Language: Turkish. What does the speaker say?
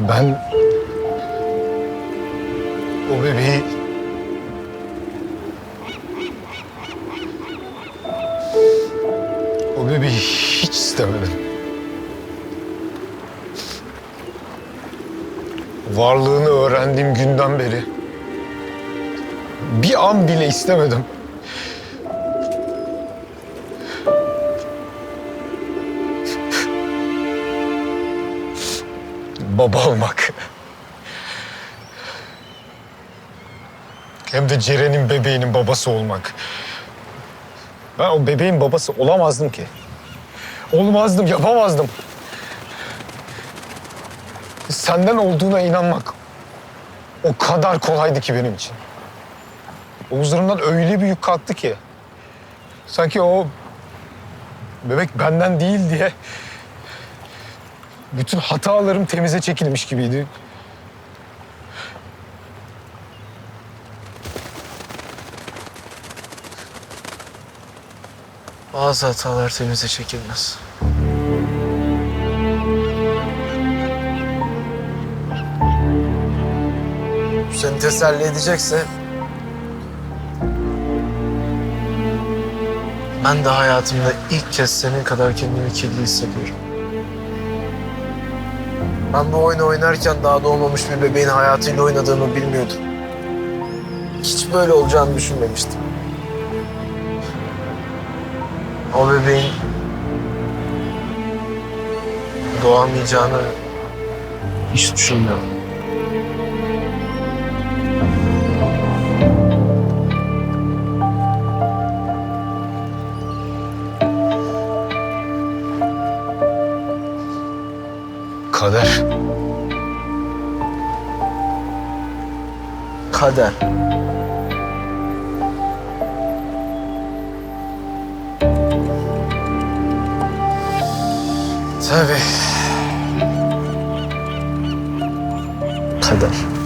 Ben... O bebeği... O bebeği hiç istemedim. Varlığını öğrendiğim günden beri... Bir an bile istemedim. Baba olmak. Hem de Ceren'in bebeğinin babası olmak. Ben o bebeğin babası olamazdım ki. Olmazdım, yapamazdım. Senden olduğuna inanmak o kadar kolaydı ki benim için. Omuzlarımdan öyle bir yük kalktı ki. Sanki o bebek benden değil diye bütün hatalarım temize çekilmiş gibiydi. Bazı hatalar temize çekilmez. Seni teselli edecekse... Ben de hayatımda ilk kez senin kadar kendimi kirli hissediyorum. Ben bu oyunu oynarken daha doğmamış bir bebeğin hayatıyla oynadığımı bilmiyordum. Hiç böyle olacağını düşünmemiştim. O bebeğin doğamayacağını hiç düşünmüyorum. Kader. Kader. Tabii. Kader.